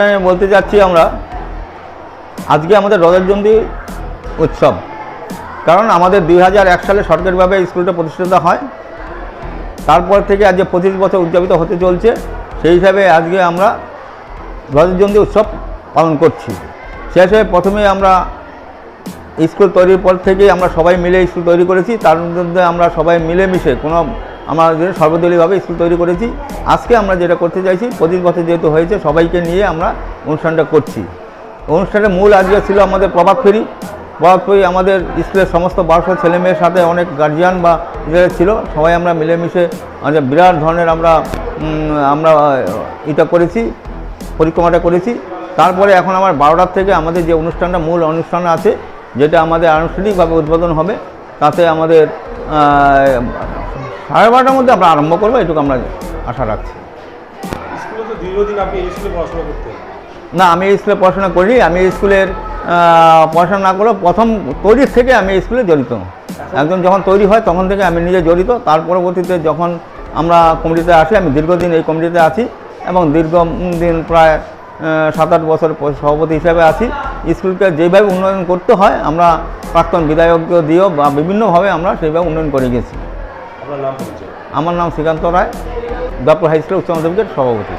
আমি বলতে চাচ্ছি আমরা, আজকে আমাদের রজতজন্দি উৎসব। কারণ আমাদের দুই সালে সরকারিভাবে স্কুলটা প্রতিষ্ঠিত হয়। তারপর থেকে আজ যে পঁচিশ বছর উদযাপিত হতে চলছে। সেই হিসাবে আজকে আমরা রজতজন্দি উৎসব পালন করছি। সেই হিসাবে প্রথমে আমরা স্কুল তৈরির পর থেকেই আমরা সবাই মিলে স্কুল তৈরি করেছি। তার মধ্যে আমরা সবাই মিলেমিশে কোনো আমাদের সর্বদলীয়ভাবে স্কুল তৈরি করেছি। আজকে আমরা যেটা করতে চাইছি পঁচিশ বছর যেহেতু হয়েছে, সবাইকে নিয়ে আমরা অনুষ্ঠানটা করছি। অনুষ্ঠানের মূল আজকে ছিল আমাদের প্রভাত ফেরি। প্রভাত ফেরি আমাদের স্কুলের সমস্ত বারোশো ছেলে মেয়ের সাথে অনেক গার্জিয়ান বা ছিল। সবাই আমরা মিলেমিশে বিরাট ধরনের আমরা আমরা এটা করেছি, পরিক্রমাটা করেছি। তারপরে এখন আমার বারোটার থেকে আমাদের যে অনুষ্ঠানটা, মূল অনুষ্ঠান আছে, যেটা আমাদের আনুষ্ঠানিকভাবে উদ্বোধন হবে, তাতে আমাদের সাড়ে বারোটার মধ্যে আমরা আরম্ভ করব এটুকু আমরা আশা রাখছি। দীর্ঘদিন না আমি স্কুলে পড়াশোনা করি আমি স্কুলের পড়াশোনা না করেও প্রথম তৈরির থেকে আমি স্কুলে জড়িত। একজন যখন তৈরি হয় তখন থেকে আমি নিজে জড়িত তার পরবর্তীতে যখন আমরা কমিটিতে আসি আমি দীর্ঘদিন এই কমিটিতে আছি এবং দীর্ঘ দিন প্রায় সাত আট বছর সভাপতি হিসাবে আছি। স্কুলকে যেভাবে উন্নয়ন করতে হয় আমরা প্রাক্তন বিধায়ককে দিয়েও বা বিভিন্নভাবে আমরা সেইভাবে উন্নয়ন করে গেছি। আমার নাম শ্রীকান্ত রায় দাপুর হাই স্কুল উচ্চ মাধ্যমিকের সভাপতি।